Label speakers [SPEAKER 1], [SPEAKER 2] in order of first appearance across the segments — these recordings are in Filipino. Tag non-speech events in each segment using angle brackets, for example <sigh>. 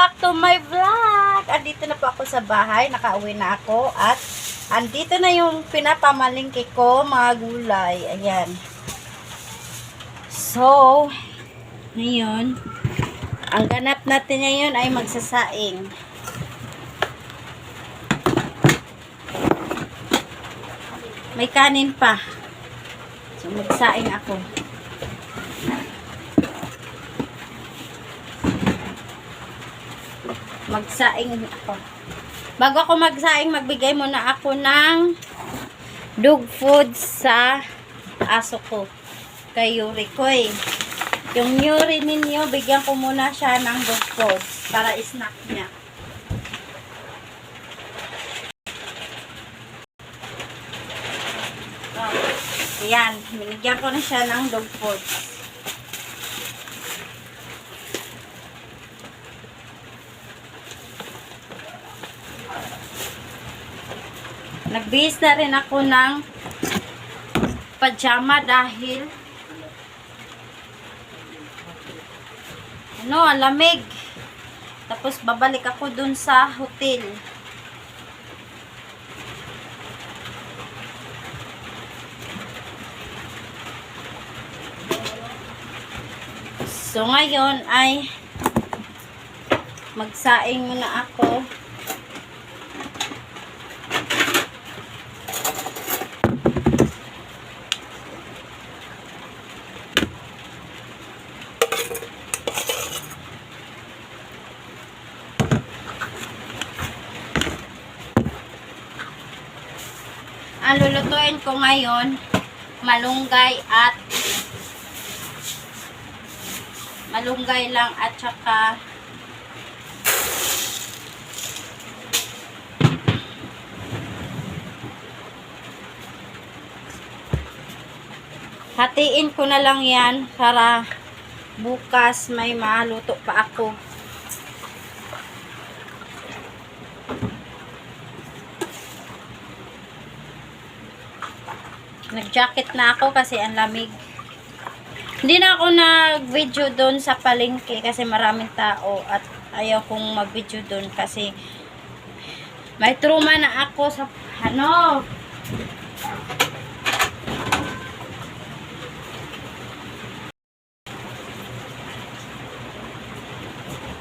[SPEAKER 1] back to my vlog! Andito na po ako sa bahay, nakauwi na ako at andito na yung pinapamalingki ko, mga gulay. Ayan. So, ngayon, ang ganap natin ngayon ay magsasaing. May kanin pa. So, magsaing ako. Magsaing ako. Bago ako magsaing, magbigay muna ako ng dog food sa aso ko. Kay Yuri ko eh. Yung Yuri ninyo, bigyan ko muna siya ng dog food para snack niya. Oh, Ayan, binigyan ko na siya ng dog food. Nagbihis na rin ako ng pajama dahil ano, lamig. Tapos babalik ako dun sa hotel. So ngayon ay magsaing muna ako. Ang lulutuin ko ngayon, malunggay at malunggay lang at saka hatiin ko na lang yan para bukas may maluto pa ako. Nag-jacket na ako kasi ang lamig. Hindi na ako nag-video doon sa palengke kasi maraming tao at ayaw kong mag-video doon kasi may trauma na ako sa ano.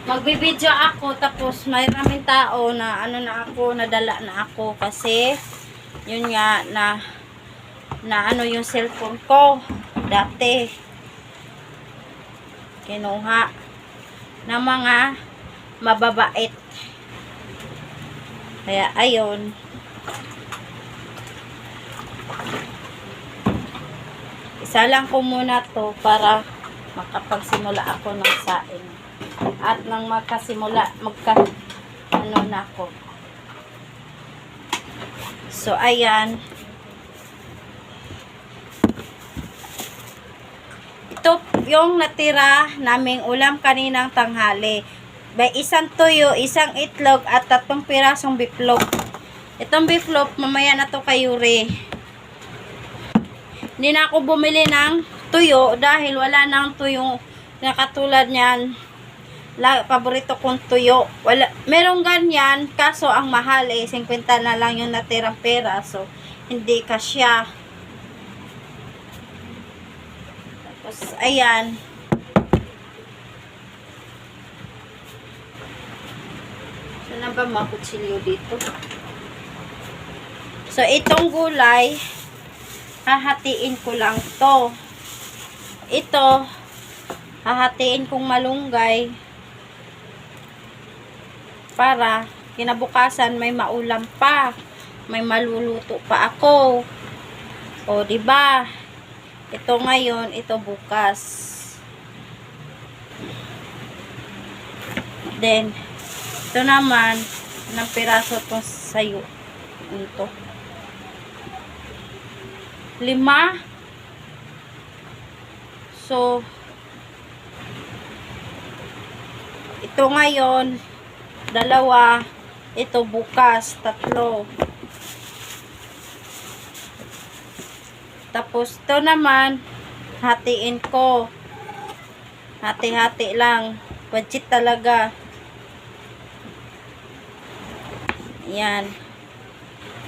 [SPEAKER 1] Magbibideo ako tapos may maraming tao na ano na ako, nadala na ako kasi yun nga na na ano yung cellphone ko. Dati kinuha ng mga mababait. Kaya ayun. Isa lang ko muna to para makapagsimula ako ng saing. At nang makasimula magka ano na ako. So ayan ito yung natira naming ulam kaninang tanghali. May isang tuyo, isang itlog, at tatlong pirasong biplop. Itong biplop, mamaya na to kay Yuri. Hindi na ako bumili ng tuyo dahil wala nang tuyo na katulad niyan. La, paborito kong tuyo. Wala, merong ganyan, kaso ang mahal eh, 50 na lang yung natirang pera. So, hindi kasya. Tapos, ayan. Saan na ba makutsilyo dito? So, itong gulay, hahatiin ko lang to. Ito, hahatiin kong malunggay para kinabukasan may maulam pa. May maluluto pa ako. O, ba? Ito ngayon, ito bukas. Then, ito naman, ng piraso to sayo. Ito. Lima. So, ito ngayon, dalawa, ito bukas, tatlo. Tapos, ito naman, hatiin ko. Hati-hati lang. Budget talaga. Yan.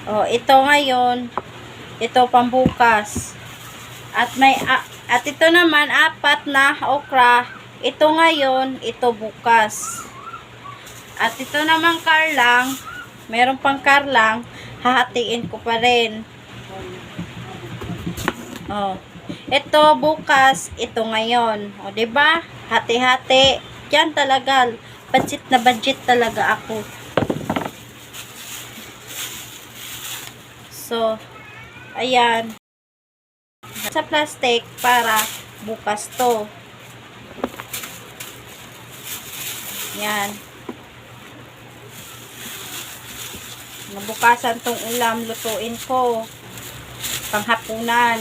[SPEAKER 1] O, ito ngayon, ito pambukas. At may, at ito naman, apat na okra. Ito ngayon, ito bukas. At ito naman karlang, meron pang karlang, hahatiin ko pa rin. Oh. Ito bukas, ito ngayon. O, 'di ba? Hati-hati. Yan talaga. Budget na budget talaga ako. So, ayan. Sa plastic para bukas to. Yan. Nabukasan tong ulam, lutuin ko. Panghapunan.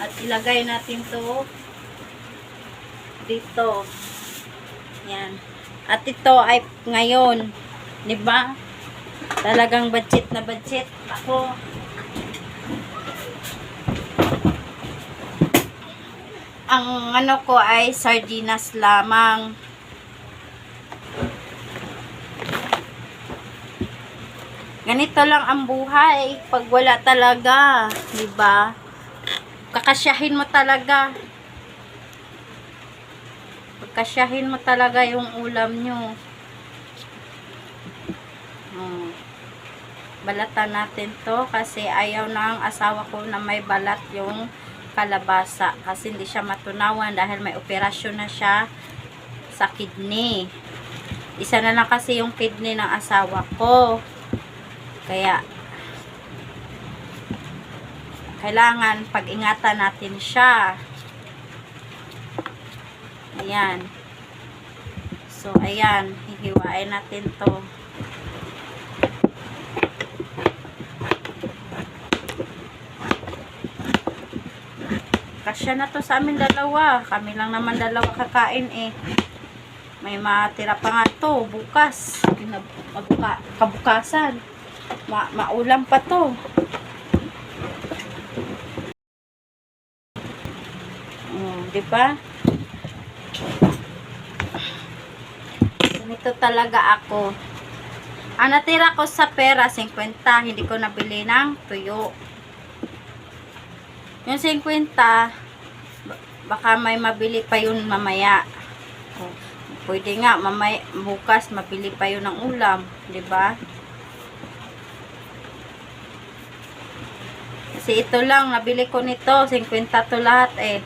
[SPEAKER 1] At ilagay natin to dito. Yan. At ito ay ngayon. 'Di ba? Talagang budget na budget. Ako ang ano ko ay sardinas lamang. Ganito lang ang buhay pag wala talaga, 'di ba? Kakasyahin mo talaga. Pagkasyahin mo talaga yung ulam nyo. Hmm. Balatan natin to kasi ayaw na ang asawa ko na may balat yung kalabasa kasi hindi siya matunawan dahil may operasyon na siya sa kidney. Isa na lang kasi yung kidney ng asawa ko. Kaya kailangan pag-ingatan natin siya. Ayan. So, ayan. Hihiwain natin to. Kasya na to sa amin dalawa. Kami lang naman dalawa kakain eh. May matira pa nga to bukas. Mabuka, kabukasan. Ma maulam pa to. Mm, di ba? Ganito talaga ako. Ang natira ko sa pera, 50. Hindi ko nabili ng tuyo. Yung 50, ba- baka may mabili pa yun mamaya. O, Pwede nga, mamaya, bukas, mabili pa yun ng ulam. di ba? Kasi ito lang, nabili ko nito. 50 to lahat eh.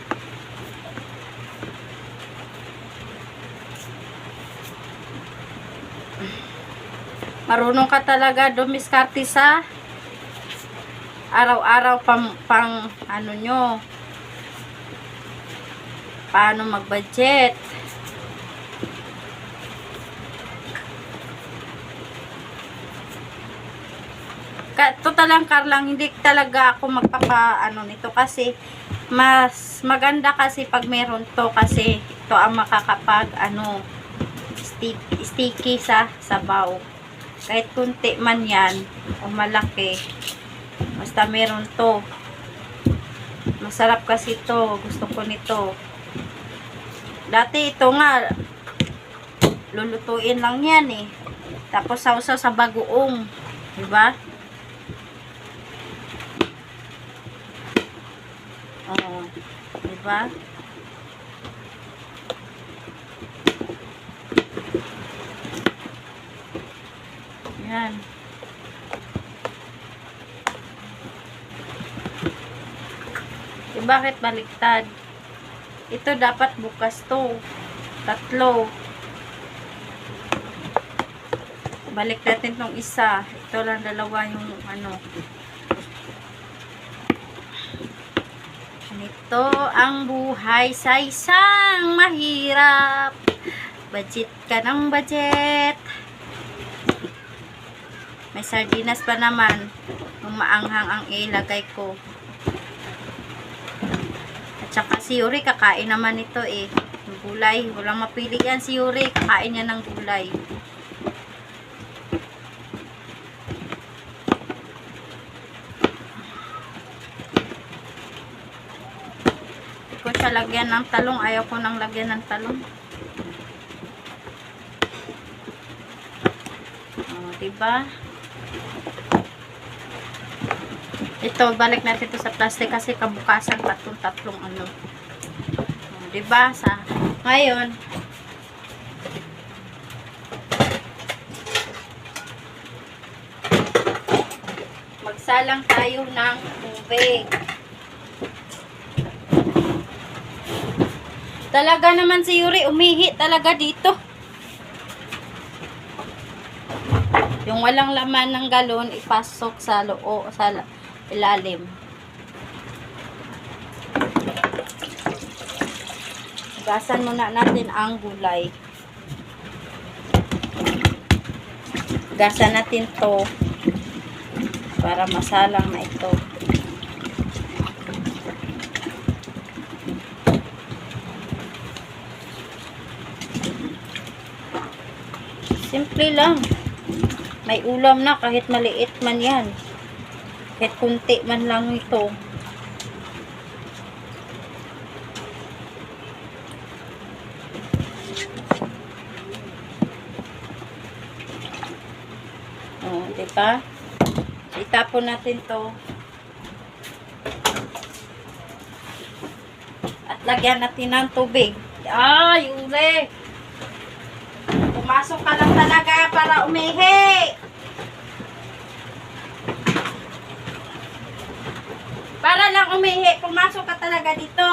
[SPEAKER 1] Marunong ka talaga dumiskarte sa araw-araw pang, pang ano nyo. Paano mag-budget. Totalang karlang hindi talaga ako magpapa ano nito kasi mas maganda kasi pag meron to kasi ito ang makakapag ano stick, sticky sa sabaw kahit kunti man yan o malaki basta meron to. Masarap kasi to gusto ko nito. Dati ito nga lulutuin lang yan eh. Tapos sausaw sa bagoong di ba? Oo di ba yan Eh, bakit baliktad? Ito dapat bukas to. Tatlo. Balik natin tong isa. Ito lang dalawa yung ano. Ganito ang buhay sa isang mahirap. Budget ka ng budget. Sardinas pa naman. Kung maanghang ang ilagay ko. At saka si Yuri, kakain naman ito eh. Yung gulay. Walang mapili yan si Yuri. Kakain niya ng gulay. Ko siya lagyan ng talong. Ayaw ko nang lagyan ng talong. Oh, diba? Ito, balik natin to sa plastic kasi kabukasan pa itong tatlong ano. Oh, diba? Sa, ngayon, magsalang tayo ng tubig. Talaga naman si Yuri, umihi talaga dito. Yung walang laman ng galon, ipasok sa loo, sa la- ilalim. Gasan muna natin ang gulay. Gasan natin to para masalang na ito. Simple lang. May ulam na kahit maliit man yan. Kahit kunti man lang ito. Oh, di ba? Itapon natin to. At lagyan natin ng tubig. Ay, uli! Pumasok ka lang talaga para umihi. Para lang umihi, pumasok ka talaga dito.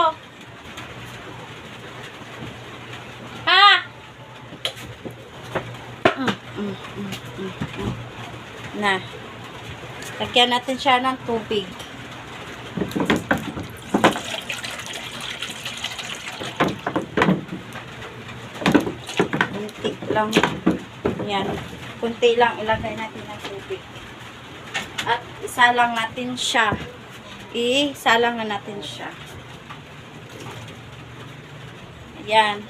[SPEAKER 1] Ha? Mm, mm, mm. Na. Lagyan natin siya ng tubig. Kunti lang. Yan. Kunti lang ilagay natin ng tubig. At isa lang natin siya. Isa lang na natin siya. Ayan.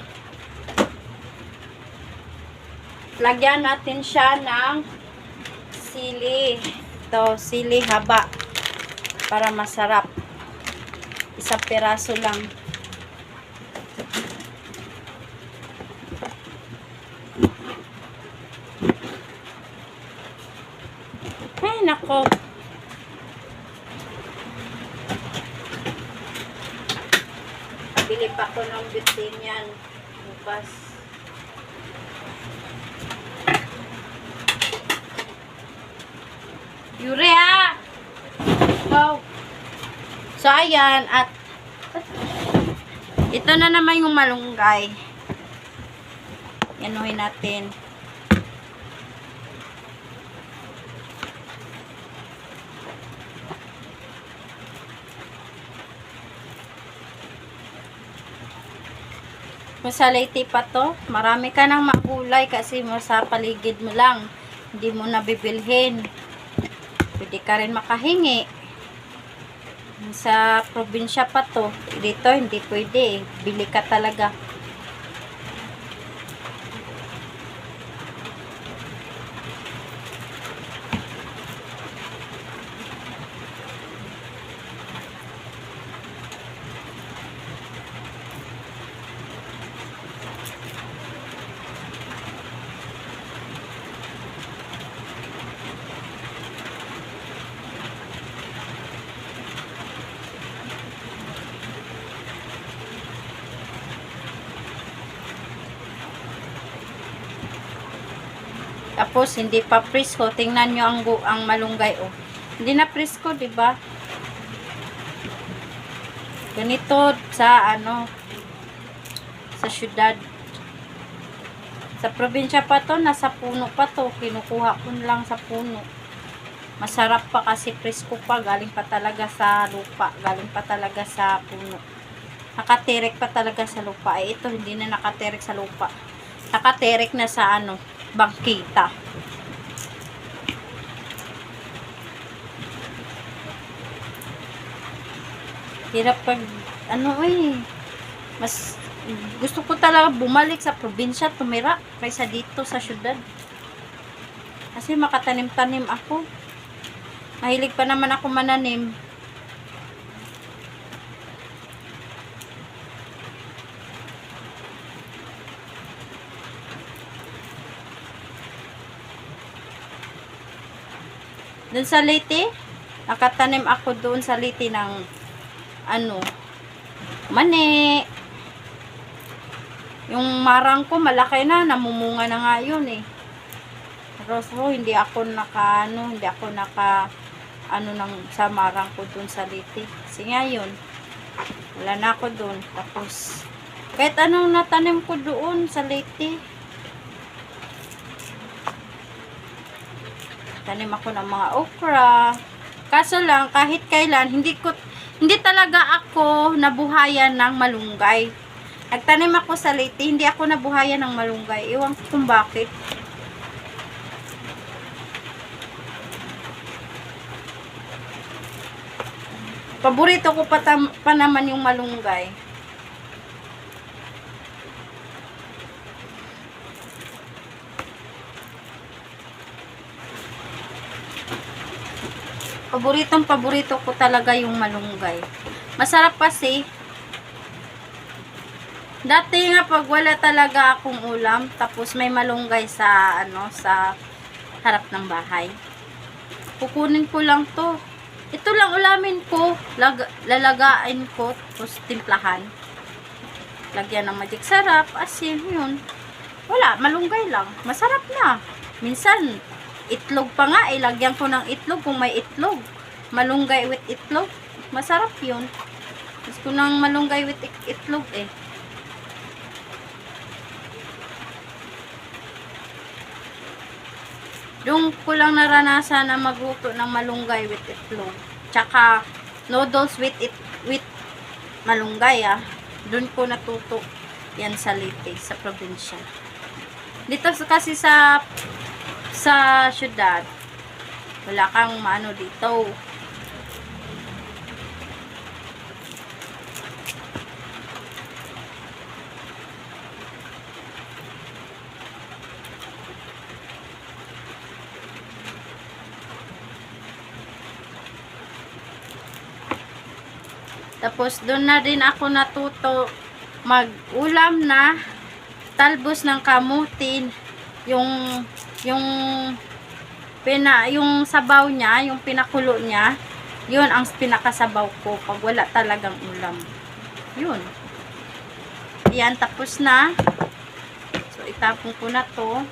[SPEAKER 1] Lagyan natin siya ng sili. Ito, sili haba. Para masarap. Isang piraso lang. Ay, nako. Bili pa ko ng bitin yan. Bukas. Urea! Wow! So, ayan. At ito na naman yung malunggay. Yanuhin natin. Masaliti pa to. Marami ka nang makulay kasi mo sa paligid mo lang. Hindi mo nabibilhin. Pwede ka rin makahingi. Sa probinsya pa to. Dito hindi pwede. Bili ka talaga. Tapos hindi pa presko. Tingnan nyo ang, ang malunggay oh. Hindi na presko, 'di ba? Ganito sa ano sa syudad. Sa probinsya pa to, nasa puno pa to. Kinukuha ko lang sa puno. Masarap pa kasi presko pa. Galing pa talaga sa lupa. Galing pa talaga sa puno. Nakaterek pa talaga sa lupa. Eh, ito hindi na nakaterek sa lupa. Nakaterek na sa ano, bangkita. Hirap pag, ano eh, mas, gusto ko talaga bumalik sa probinsya, tumira, kaysa dito sa syudad. Kasi makatanim-tanim ako. Mahilig pa naman ako mananim. Doon sa Leyte, nakatanim ako doon sa Leyte ng ano, mani. Yung marang ko malaki na, namumunga na nga yun eh. Pero so, hindi ako naka, ano, hindi ako naka, ano nang sa marang ko doon sa Leyte. Kasi nga yun, wala na ako doon. Tapos, kahit anong natanim ko doon sa Leyte, tanim ako ng mga okra. Kaso lang, kahit kailan, hindi ko, hindi talaga ako nabuhayan ng malunggay. Nagtanim ako sa Leyte, hindi ako nabuhayan ng malunggay. Iwan ko kung bakit. Paborito ko pa, pa naman yung malunggay. Paboritong paborito ko talaga yung malunggay. Masarap kasi. Dati nga pag wala talaga akong ulam, tapos may malunggay sa ano sa harap ng bahay. Kukunin ko lang to. Ito lang ulamin ko. Lag lalagain ko, tapos timplahan. Lagyan ng magic sarap, asin, yun. Wala, malunggay lang. Masarap na. Minsan, itlog pa nga, ilagyan ko ng itlog kung may itlog. Malunggay with itlog. Masarap yun. Gusto ng malunggay with it- itlog eh. Doon ko lang naranasan na magluto ng malunggay with itlog. Tsaka noodles with it with malunggay ah. Doon ko natuto yan sa Leyte, sa probinsya. Dito kasi sa sa syudad, wala kang maano dito. Tapos doon na din ako natuto. Mag-ulam na talbos ng kamutin. Yung yung pina yung sabaw niya, yung pinakulo niya, yun ang pinakasabaw ko pag wala talagang ulam. Yun. Yan, tapos na. So, itapon ko na to.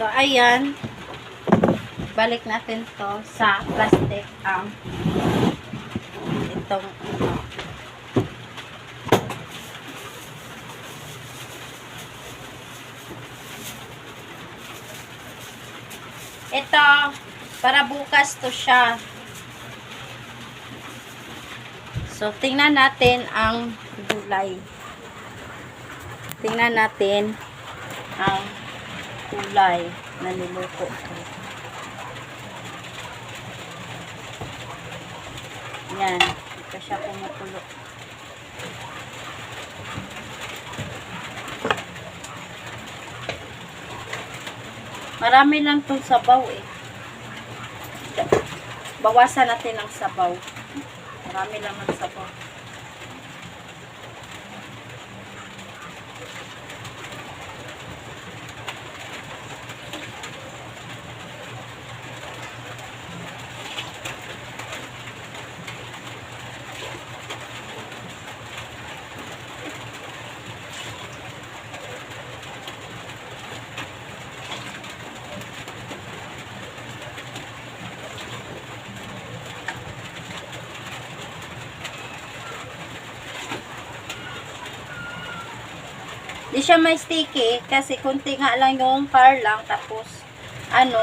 [SPEAKER 1] So, ayan. Balik natin to sa plastic ang itong ito para bukas to siya so tingnan natin ang gulay tingnan natin ang kulay na niluto ko. Yan. Ito siya kumukulo. Marami lang itong sabaw eh. Bawasan natin ang sabaw. Marami lang ang sabaw. Di siya may sticky kasi kunti nga lang yung par lang tapos ano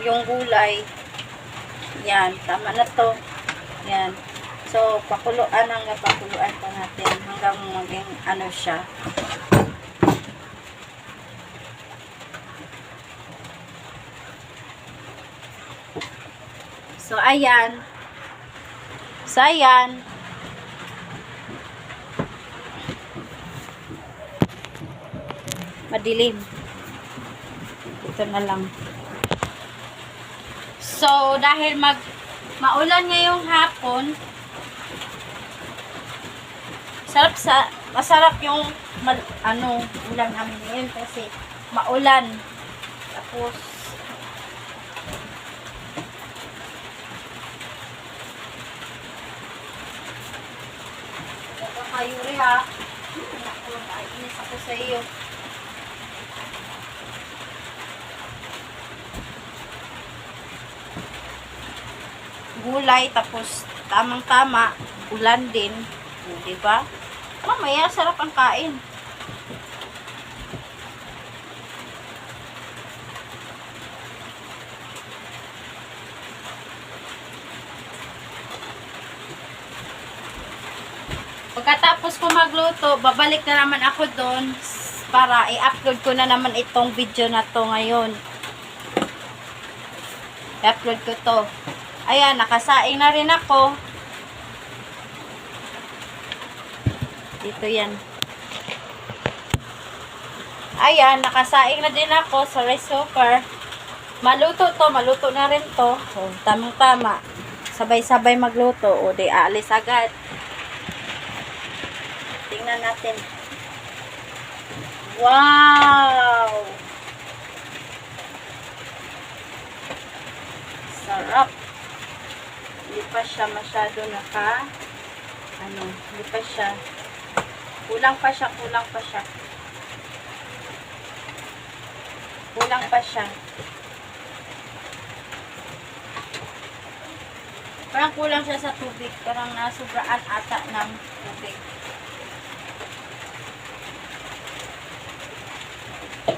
[SPEAKER 1] yung gulay. Yan, tama na to. Yan. So, pakuluan hanggang pakuluan pa natin hanggang maging ano siya. So, ayan. So, ayan. Madilim. Ito na lang. So, dahil mag maulan ngayong hapon, sarap sa masarap yung mal, ano, ulam namin ngayon kasi maulan. Tapos Nakakayuri ha. Naku, naiinis ako sa iyo. Gulay, tapos tamang-tama, ulan din. O, Diba? Mamaya, sarap ang kain. Pagkatapos ko magluto, babalik na naman ako doon para i-upload ko na naman itong video na to ngayon. I-upload ko to. Ayan, nakasaing na rin ako. Dito yan. Ayan, nakasaing na din ako sa rice cooker. Maluto to, maluto na rin to. O, tamang-tama. Sabay-sabay magluto. O, di aalis agad. Tingnan natin. Wow! Sarap. Hindi pa siya masyado naka ano, hindi pa siya kulang pa siya, kulang pa siya. Kulang pa siya. Parang kulang siya sa tubig. Parang nasubraan ata ng tubig.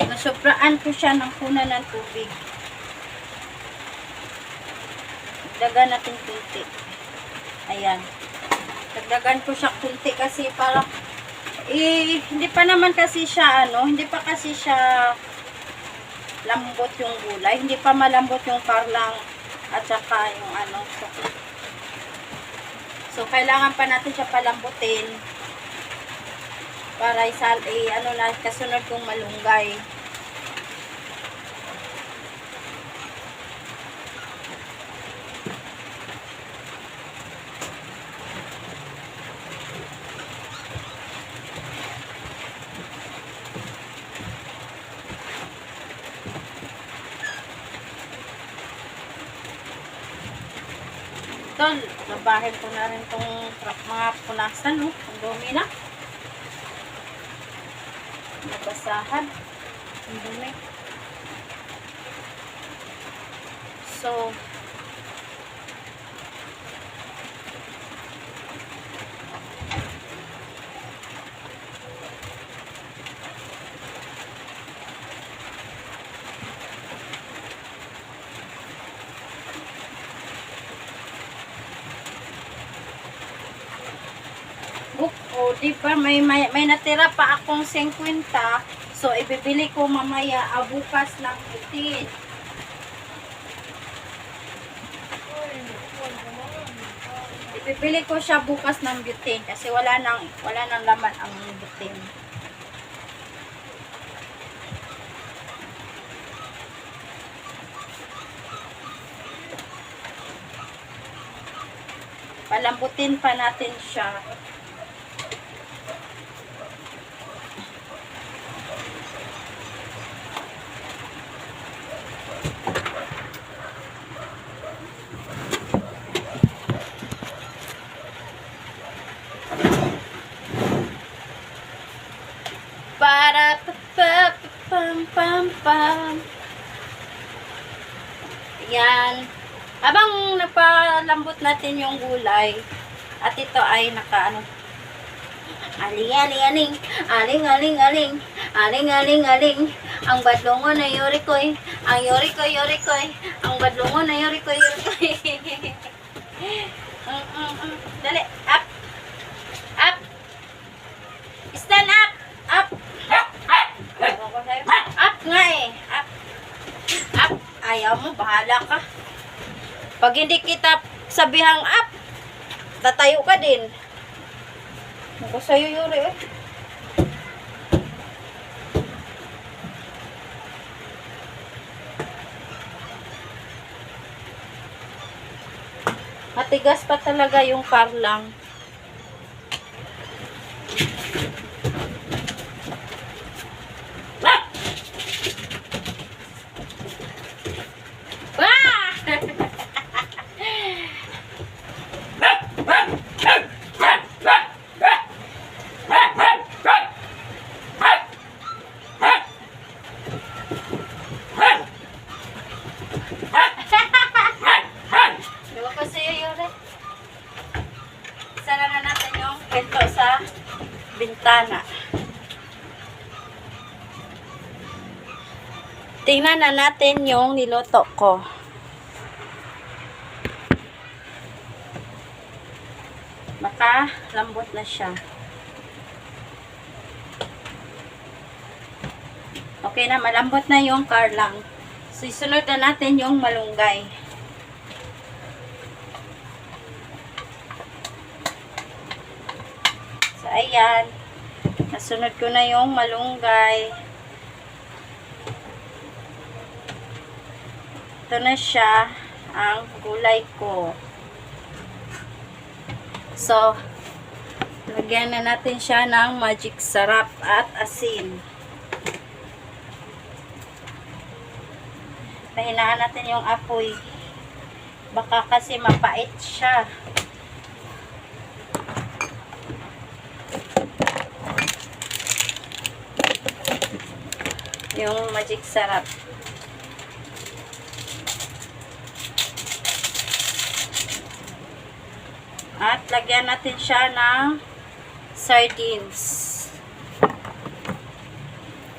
[SPEAKER 1] Nasubraan ko siya ng kuna ng tubig. Dagdagan natin kunti. Ayan. Dagdagan ko siya kunti kasi parang eh, hindi pa naman kasi siya ano, hindi pa kasi siya lambot yung gulay. Hindi pa malambot yung parlang at saka yung ano. So, so kailangan pa natin siya palambutin para isal, eh, ano na, kasunod kong malunggay. Ito, labahin ko na rin itong mga punasan, no? Ang dumi na. Nabasahan. Ang dumi. So, book, o di ba, may, may, may natira pa akong 50. So, ibibili ko mamaya ah, bukas ng 15. Ibibili ko siya bukas ng butane kasi wala nang wala nang laman ang butane. Palambutin pa natin siya. Para pa pa pa pam pam pam. Yan. Habang napalambot natin yung gulay, at ito ay naka ano, aling aling aling, aling aling aling, aling aling aling, ang badlongo na yuri koy, ang yuri koy yuri koy, ang badlongo na yuri koy yuri koy. <laughs> Mm, mm, mm. Dali, up, up, stand up, up, sa'yo. Up nga eh, up, up, ayaw mo, bahala ka. Pag hindi kita sa bihang up, tatayo ka din. Ako sa'yo, Yuri, eh. Matigas pa talaga yung parlang. Tingnan na natin yung niluto ko. Baka lambot na siya. Okay na, malambot na yung karlang. So, isunod na natin yung malunggay. So, ayan. Nasunod ko na yung malunggay. Ito na siya, ang gulay ko. So, lagyan na natin siya ng magic sarap at asin. Pahinaan natin yung apoy. Baka kasi mapait siya. Yung magic sarap. At lagyan natin siya ng sardines.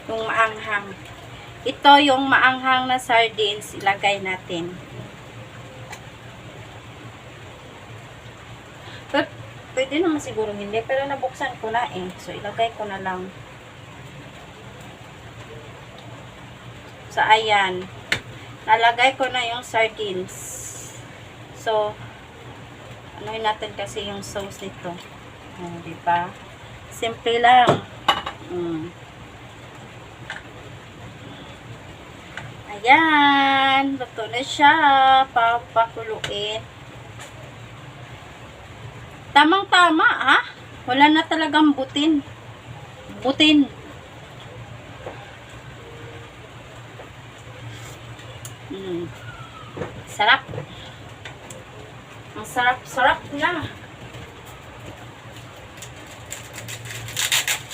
[SPEAKER 1] Yung maanghang. Ito yung maanghang na sardines, ilagay natin. Pero, pwede naman siguro hindi, pero nabuksan ko na eh. So, ilagay ko na lang. So, ayan. Nalagay ko na yung sardines. So, anuhin natin kasi yung sauce nito. Oh, di ba? Simple lang. Mm. Ayan. Luto na siya. Papakuluin. Tamang-tama, ha? Wala na talagang butin. Butin. Mm. Sarap. Ang sarap-sarap na.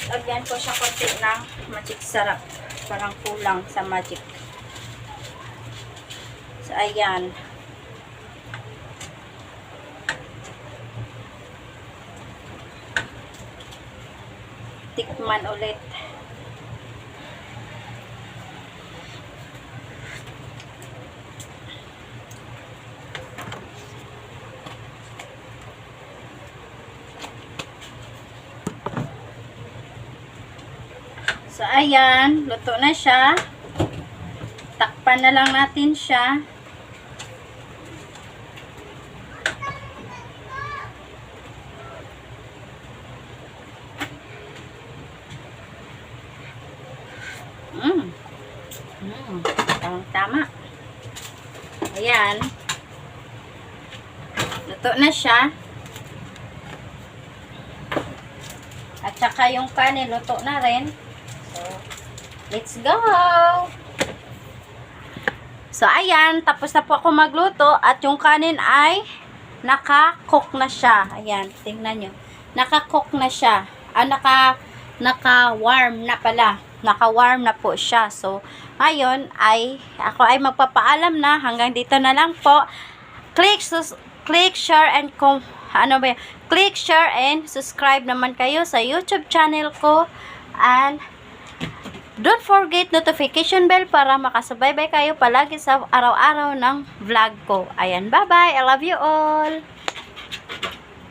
[SPEAKER 1] Lagyan ko siya konti ng magic sarap. Parang kulang sa magic. So, ayan. Tikman ulit. So, ayan. Luto na siya. Takpan na lang natin siya. Mm. Mm. Tama. Ayan. Luto na siya. At saka yung kanin, luto na rin. Let's go! So, ayan. Tapos na po ako magluto. At yung kanin ay naka-cook na siya. Ayan. Tingnan nyo. Naka-cook na siya. Ah, naka, naka-warm na pala. Naka-warm na po siya. So, ngayon ay, ako ay magpapaalam na. Hanggang dito na lang po. Click, sus click, share, and com ano ba yun? Click, share, and subscribe naman kayo sa YouTube channel ko. And, Don't forget notification bell para makasubaybay kayo palagi sa araw-araw ng vlog ko. Ayan, bye-bye. I love you all.